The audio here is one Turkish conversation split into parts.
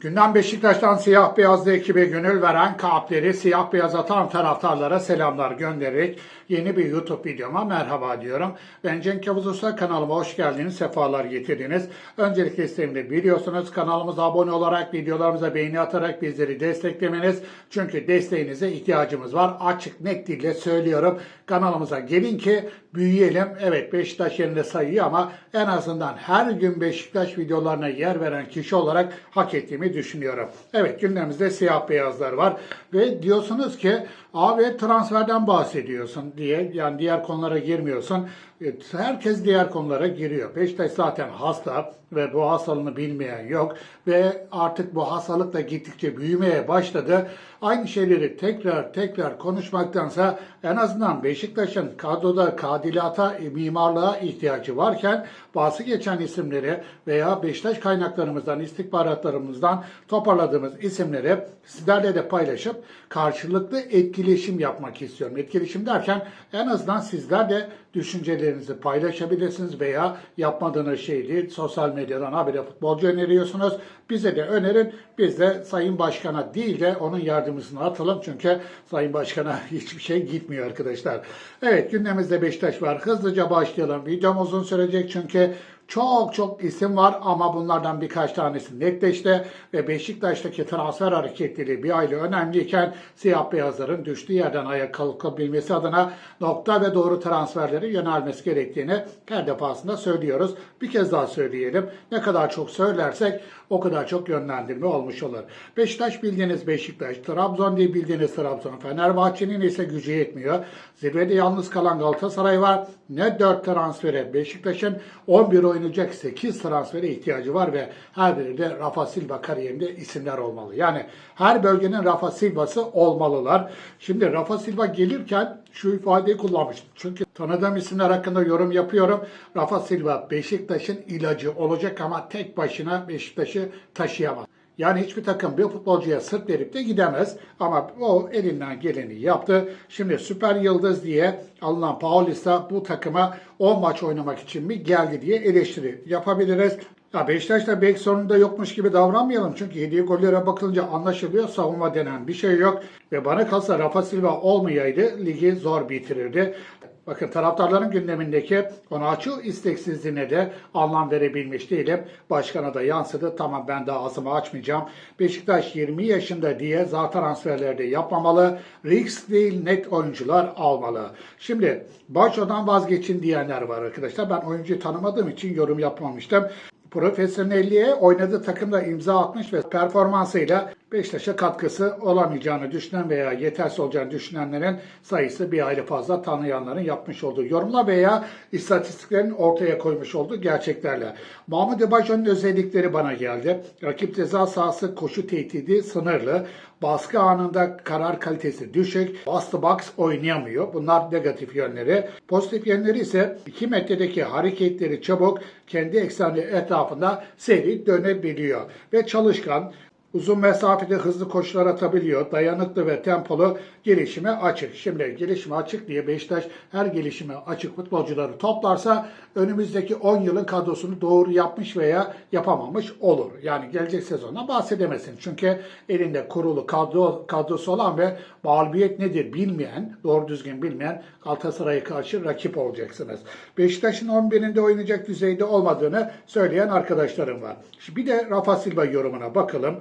Gündem Beşiktaş'tan siyah beyazlı ekibe gönül veren kalpleri siyah beyaz atan taraftarlara selamlar göndererek yeni bir YouTube videoma merhaba diyorum. Ben Cenk Yavuz Usta kanalıma hoş geldiniz, sefalar getirdiniz. Öncelikle isteğimde biliyorsunuz kanalımıza abone olarak, videolarımıza beğeni atarak bizleri desteklemeniz. Çünkü desteğinize ihtiyacımız var. Açık net dille söylüyorum. Kanalımıza gelin ki büyüyelim. Evet Beşiktaş yerinde sayıyor ama en azından her gün Beşiktaş videolarına yer veren kişi olarak hak ettiğimi düşünüyorum. Evet gündemimizde siyah beyazlar var ve diyorsunuz ki abi transferden bahsediyorsun diye yani diğer konulara girmiyorsun. Herkes diğer konulara giriyor. Beşiktaş zaten hasta ve bu hastalığını bilmeyen yok ve artık bu hastalık da gittikçe büyümeye başladı. Aynı şeyleri tekrar tekrar konuşmaktansa en azından Beşiktaş'ın kadroda kadilata, e, mimarlığa ihtiyacı varken bahsi geçen isimleri veya Beşiktaş kaynaklarımızdan, istihbaratlarımızdan toparladığımız isimleri sizlerle de paylaşıp karşılıklı etkileşim yapmak istiyorum. Etkileşim derken en azından sizler de düşüncelerinizi paylaşabilirsiniz veya yapmadığınız şey değil. Sosyal medyadan habire futbolcu öneriyorsunuz. Bize de önerin. Biz de Sayın Başkan'a değil de onun yardımcısına atalım. Çünkü Sayın Başkan'a hiçbir şey gitmiyor arkadaşlar. Evet gündemimizde Beşiktaş var. Hızlıca başlayalım. Videom uzun sürecek çünkü çok çok isim var ama bunlardan birkaç tanesi netleşti ve Beşiktaş'taki transfer hareketleri bir aile önemliyken siyah beyazların düştüğü yerden ayağa kalkabilmesi adına nokta ve doğru transferlere yönelmesi gerektiğini her defasında söylüyoruz. Bir kez daha söyleyelim. Ne kadar çok söylersek o kadar çok yönlendirme olmuş olur. Beşiktaş bildiğiniz Beşiktaş, Trabzon diye bildiğiniz Trabzon, Fenerbahçe'nin ise gücü yetmiyor. Zirvede yalnız kalan Galatasaray var. Ne 4 transfere Beşiktaş'ın 11 oynayacak 8 transfere ihtiyacı var ve her biri de Rafa Silva kariyerinde isimler olmalı. Yani her bölgenin Rafa Silva'sı olmalılar. Şimdi Rafa Silva gelirken şu ifadeyi kullanmıştım. Çünkü tanıdığım isimler hakkında yorum yapıyorum. Rafa Silva Beşiktaş'ın ilacı olacak ama tek başına Beşiktaş'ı taşıyamaz. Yani hiçbir takım bir futbolcuya sırt verip de gidemez. Ama o elinden geleni yaptı. Şimdi süper yıldız diye alınan Paulista bu takıma 10 maç oynamak için mi geldi diye eleştiri yapabiliriz. Ya Beşiktaş'ta bek sorunu da yokmuş gibi davranmayalım. Çünkü hediye gollere bakılınca anlaşılıyor. Savunma denen bir şey yok. Ve bana kalsa Rafa Silva olmayaydı ligi zor bitirirdi. Bakın taraftarların gündemindeki Onaçu isteksizliğine de anlam verebilmiş değilim. Başkana da yansıdı. Tamam ben daha ağzımı açmayacağım. Beşiktaş 20 yaşında diye zaten transferlerde yapmamalı. Risk değil net oyuncular almalı. Şimdi Baço'dan vazgeçin diyenler var arkadaşlar. Ben oyuncuyu tanımadığım için yorum yapmamıştım profesyonelliğe oynadığı takımda imza atmış ve performansıyla Beşiktaş'a katkısı olamayacağını düşünen veya yetersiz olacağını düşünenlerin sayısı bir aile fazla tanıyanların yapmış olduğu yorumla veya istatistiklerin ortaya koymuş olduğu gerçeklerle. Mahmut Ebajo'nun özellikleri bana geldi. Rakip ceza sahası koşu tehdidi sınırlı. Baskı anında karar kalitesi düşük. To box oynayamıyor. Bunlar negatif yönleri. Pozitif yönleri ise 2 metredeki hareketleri çabuk kendi ekseni etrafında seri dönebiliyor. Ve çalışkan Uzun mesafede hızlı koşular atabiliyor. Dayanıklı ve tempolu gelişime açık. Şimdi gelişime açık diye Beşiktaş her gelişime açık futbolcuları toplarsa önümüzdeki 10 yılın kadrosunu doğru yapmış veya yapamamış olur. Yani gelecek sezondan bahsedemezsin. Çünkü elinde kurulu kadro kadrosu olan ve mağlubiyet nedir bilmeyen, doğru düzgün bilmeyen Galatasaray'a karşı rakip olacaksınız. Beşiktaş'ın 11'inde oynayacak düzeyde olmadığını söyleyen arkadaşlarım var. Şimdi bir de Rafa Silva yorumuna bakalım.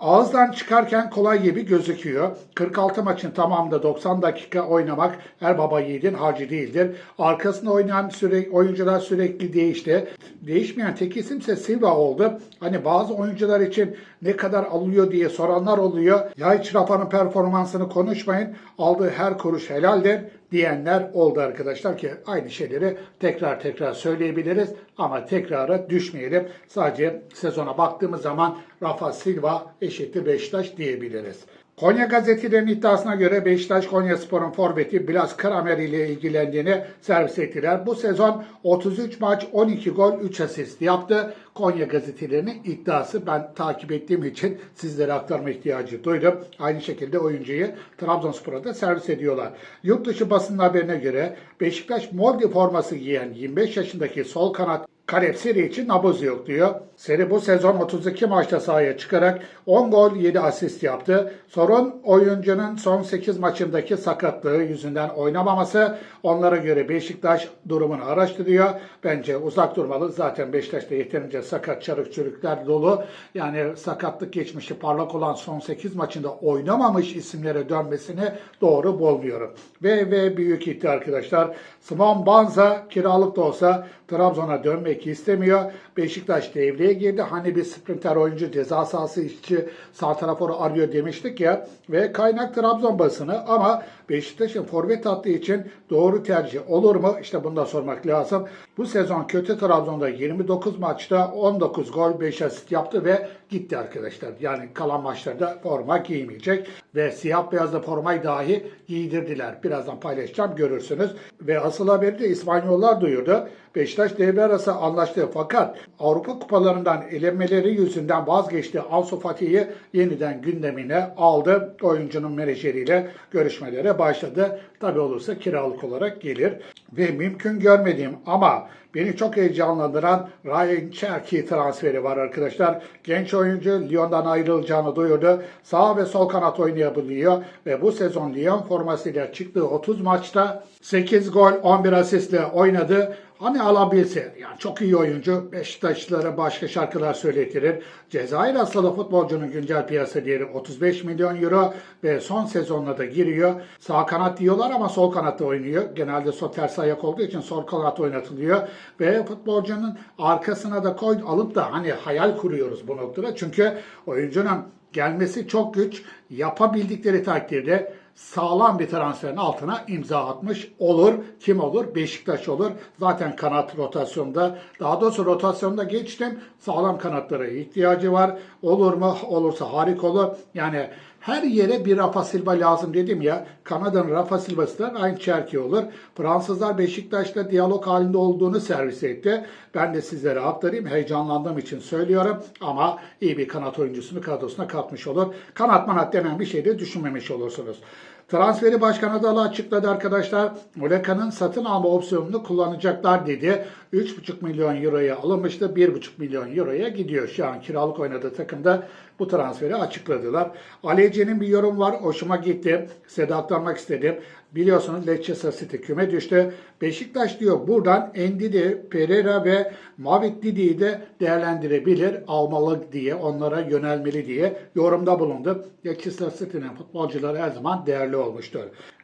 Ağızdan çıkarken kolay gibi gözüküyor. 46 maçın tamamında 90 dakika oynamak her baba yiğidin harcı değildir. Arkasında oynayan süre, oyuncular sürekli değişti. Değişmeyen tek isimse Silva oldu. Hani bazı oyuncular için ne kadar alıyor diye soranlar oluyor. Ya hiç Rafa'nın performansını konuşmayın. Aldığı her kuruş helaldir diyenler oldu arkadaşlar ki aynı şeyleri tekrar tekrar söyleyebiliriz ama tekrara düşmeyelim. Sadece sezona baktığımız zaman Rafa Silva eşittir Beşiktaş diyebiliriz. Konya gazetelerinin iddiasına göre Beşiktaş Konya Spor'un forveti Blas Kramer ile ilgilendiğini servis ettiler. Bu sezon 33 maç 12 gol 3 asist yaptı. Konya gazetelerinin iddiası ben takip ettiğim için sizlere aktarma ihtiyacı duydum. Aynı şekilde oyuncuyu Trabzonspor'a da servis ediyorlar. Yurt dışı basın haberine göre Beşiktaş Molde forması giyen 25 yaşındaki sol kanat Kalep seri için nabız yok diyor. Seri bu sezon 32 maçta sahaya çıkarak 10 gol 7 asist yaptı. Sorun oyuncunun son 8 maçındaki sakatlığı yüzünden oynamaması. Onlara göre Beşiktaş durumunu araştırıyor. Bence uzak durmalı. Zaten Beşiktaş'ta yeterince sakat çarık çürükler dolu. Yani sakatlık geçmişi parlak olan son 8 maçında oynamamış isimlere dönmesini doğru bulmuyorum. Ve ve büyük ihtimal arkadaşlar Simon Banza kiralık da olsa Trabzon'a dönmek istemiyor. Beşiktaş devreye girdi. Hani bir sprinter oyuncu ceza sahası işçi sağ arıyor demiştik ya. Ve kaynak Trabzon basını ama Beşiktaş'ın forvet hattı için doğru tercih olur mu? İşte bunu da sormak lazım. Bu sezon kötü Trabzon'da 29 maçta 19 gol 5 asist yaptı ve gitti arkadaşlar. Yani kalan maçlarda forma giymeyecek ve siyah beyazlı formayı dahi giydirdiler. Birazdan paylaşacağım görürsünüz. Ve asıl haberi de İspanyollar duyurdu. Beşiktaş devre arası anlaştı fakat Avrupa kupalarından elenmeleri yüzünden vazgeçti. Ansu Fati'yi yeniden gündemine aldı. Oyuncunun menajeriyle görüşmelere başladı. Tabi olursa kiralık olarak gelir. Ve mümkün görmediğim ama beni çok heyecanlandıran Ryan Cherki transferi var arkadaşlar. Genç oyuncu Lyon'dan ayrılacağını duyurdu. Sağ ve sol kanat oynayabiliyor ve bu sezon Lyon formasıyla çıktığı 30 maçta 8 gol 11 asistle oynadı. Hani alabilse, yani çok iyi oyuncu, Beşiktaşlılara başka şarkılar söyletir. Cezayir asılı futbolcunun güncel piyasa değeri 35 milyon euro ve son sezonuna da giriyor. Sağ kanat diyorlar ama sol kanatta oynuyor. Genelde sol ters ayak olduğu için sol kanat oynatılıyor. Ve futbolcunun arkasına da koy alıp da hani hayal kuruyoruz bu noktada. Çünkü oyuncunun gelmesi çok güç. Yapabildikleri takdirde sağlam bir transferin altına imza atmış olur. Kim olur? Beşiktaş olur. Zaten kanat rotasyonda, daha doğrusu rotasyonda geçtim. Sağlam kanatlara ihtiyacı var. Olur mu? Olursa harika olur. Yani her yere bir Rafa Silva lazım dedim ya. Kanada'nın Rafa Silva'sı da aynı Çerki olur. Fransızlar Beşiktaş'ta diyalog halinde olduğunu servis etti. Ben de sizlere aktarayım. Heyecanlandığım için söylüyorum. Ama iyi bir kanat oyuncusunu kadrosuna katmış olur. Kanat manat denen bir şey de düşünmemiş olursunuz. Transferi Başkan Adalı açıkladı arkadaşlar. Muleka'nın satın alma opsiyonunu kullanacaklar dedi. 3,5 milyon euroya alınmıştı. 1,5 milyon euroya gidiyor. Şu an kiralık oynadığı takımda bu transferi açıkladılar. Aleyce'nin bir yorum var. Hoşuma gitti. Size aktarmak istedim. Biliyorsunuz Leicester City küme düştü. Beşiktaş diyor buradan Endidi, Pereira ve Mavit Didi'yi de değerlendirebilir, almalı diye, onlara yönelmeli diye yorumda bulundu. Leicester City'nin futbolcuları her zaman değerli olmuştur.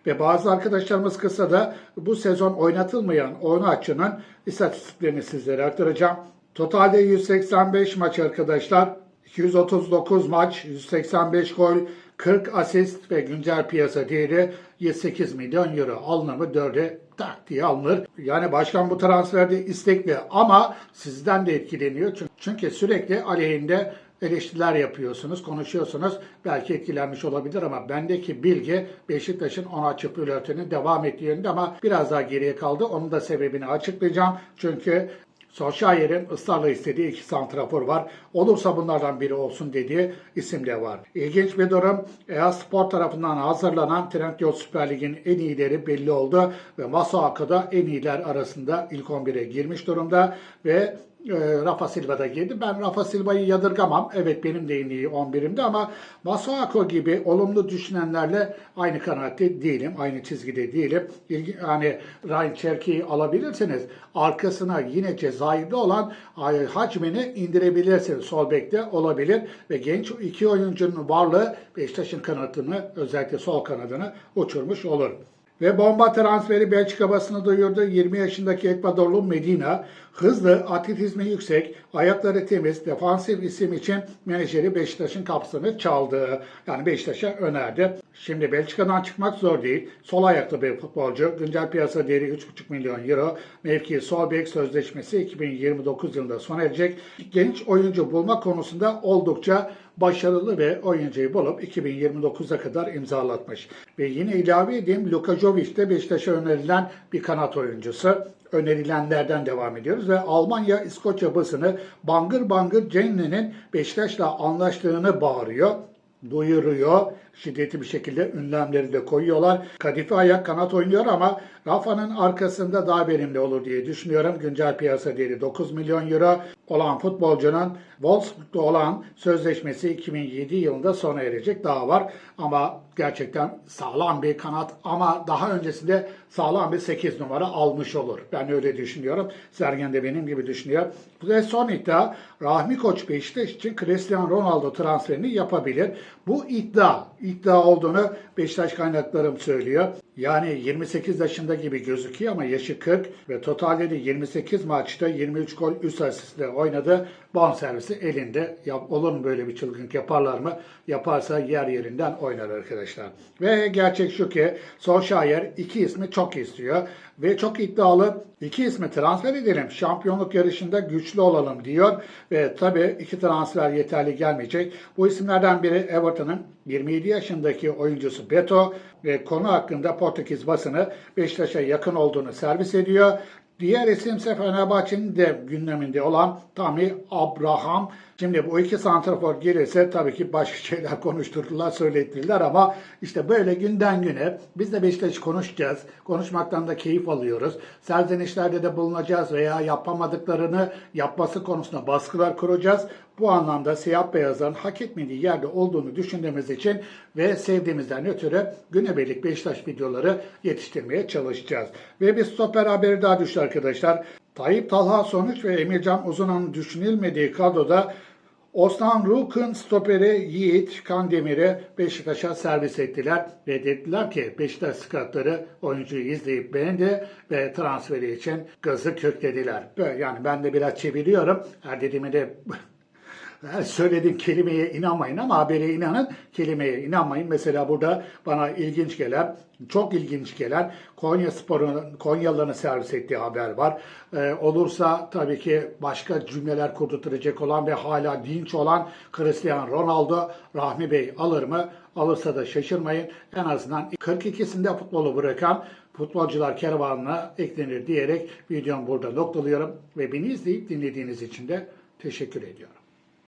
Ve bazı arkadaşlarımız kısa da bu sezon oynatılmayan Onaçı'nın istatistiklerini sizlere aktaracağım. Totalde 185 maç arkadaşlar. 239 maç, 185 gol, 40 asist ve güncel piyasa değeri 108 milyon euro. Alınır mı? 4'e tak diye alınır. Yani başkan bu transferde istekli ama sizden de etkileniyor. Çünkü sürekli aleyhinde eleştiriler yapıyorsunuz, konuşuyorsunuz. Belki etkilenmiş olabilir ama bendeki bilgi Beşiktaş'ın ona açık flörtünün devam ettiği yönünde ama biraz daha geriye kaldı. Onun da sebebini açıklayacağım. Çünkü Solskjaer'in ısrarla istediği iki santrafor var. Olursa bunlardan biri olsun dediği isim de var. İlginç bir durum. EA Spor tarafından hazırlanan Trendyol Süper Lig'in en iyileri belli oldu. Ve Masuaku da en iyiler arasında ilk 11'e girmiş durumda. Ve e, Rafa Silva da girdi. Ben Rafa Silva'yı yadırgamam. Evet benim de en iyi 11'imde ama Masuaku gibi olumlu düşünenlerle aynı kanaatte değilim. Aynı çizgide değilim. İlgi, yani Ryan Cherki'yi alabilirsiniz. Arkasına yine Cezayir'de olan ay, hacmini indirebilirsiniz. Sol bekte olabilir ve genç iki oyuncunun varlığı Beşiktaş'ın kanatını özellikle sol kanadını uçurmuş olur. Ve bomba transferi Belçika basını duyurdu. 20 yaşındaki Ekvadorlu Medina hızlı, atletizmi yüksek, ayakları temiz, defansif isim için menajeri Beşiktaş'ın kapısını çaldı. Yani Beşiktaş'a önerdi. Şimdi Belçika'dan çıkmak zor değil. Sol ayaklı bir futbolcu. Güncel piyasa değeri 3,5 milyon euro. Mevki sol bek sözleşmesi 2029 yılında sona erecek. Genç oyuncu bulma konusunda oldukça başarılı ve oyuncuyu bulup 2029'a kadar imzalatmış. Ve yine ilave edeyim Luka Jovic de Beşiktaş'a önerilen bir kanat oyuncusu. Önerilenlerden devam ediyoruz ve Almanya İskoçya basını bangır bangır Cenne'nin Beşiktaş'la anlaştığını bağırıyor. duyuruyor. Şiddetli bir şekilde ünlemleri de koyuyorlar. Kadife ayak kanat oynuyor ama Rafa'nın arkasında daha verimli olur diye düşünüyorum. Güncel piyasa değeri 9 milyon euro olan futbolcunun Wolfsburg'da olan sözleşmesi 2007 yılında sona erecek. Daha var ama gerçekten sağlam bir kanat ama daha öncesinde sağlam bir 8 numara almış olur. Ben öyle düşünüyorum. Sergen de benim gibi düşünüyor. Ve son iddia Rahmi Koç Beşiktaş için Cristiano Ronaldo transferini yapabilir. Bu iddia, iddia olduğunu Beşiktaş kaynaklarım söylüyor. Yani 28 yaşında gibi gözüküyor ama yaşı 40 ve totalde de 28 maçta 23 gol üst asistle oynadı. Bonservisi elinde. Yap, olur mu böyle bir çılgınlık yaparlar mı? Yaparsa yer yerinden oynar arkadaşlar. Ve gerçek şu ki Solskjaer iki ismi çok istiyor ve çok iddialı iki ismi transfer edelim. Şampiyonluk yarışında güçlü olalım diyor ve tabii iki transfer yeterli gelmeyecek. Bu isimlerden biri Everton'ın 27 yaşındaki oyuncusu Beto ve konu hakkında Portekiz basını Beşiktaş'a yakın olduğunu servis ediyor. Diğer isimse Fenerbahçe'nin de gündeminde olan Tammy Abraham. Şimdi bu iki santrafor gelirse tabii ki başka şeyler konuşturdular, söylettirdiler ama işte böyle günden güne biz de Beşiktaş konuşacağız. Konuşmaktan da keyif alıyoruz. Serzenişlerde de bulunacağız veya yapamadıklarını yapması konusunda baskılar kuracağız. Bu anlamda siyah beyazların hak etmediği yerde olduğunu düşündüğümüz için ve sevdiğimizden ötürü günübirlik Beşiktaş videoları yetiştirmeye çalışacağız. Ve bir stoper haberi daha düştü arkadaşlar. Tayyip Talha Sonuç ve Emircan Uzun'un düşünülmediği kadroda Osman Rukun stoperi Yiğit Kandemir'i Beşiktaş'a servis ettiler ve dediler ki Beşiktaş skatları oyuncuyu izleyip beğendi ve transferi için gazı köklediler. Böyle yani ben de biraz çeviriyorum. Her dediğimi de söylediğim kelimeye inanmayın ama habere inanın, kelimeye inanmayın. Mesela burada bana ilginç gelen, çok ilginç gelen Konya Spor'un Konyalıların servis ettiği haber var. Ee, olursa tabii ki başka cümleler kurdurtacak olan ve hala dinç olan Cristiano Ronaldo Rahmi Bey alır mı? Alırsa da şaşırmayın. En azından 42'sinde futbolu bırakan futbolcular kervanına eklenir diyerek videomu burada noktalıyorum ve beni izleyip dinlediğiniz için de teşekkür ediyorum.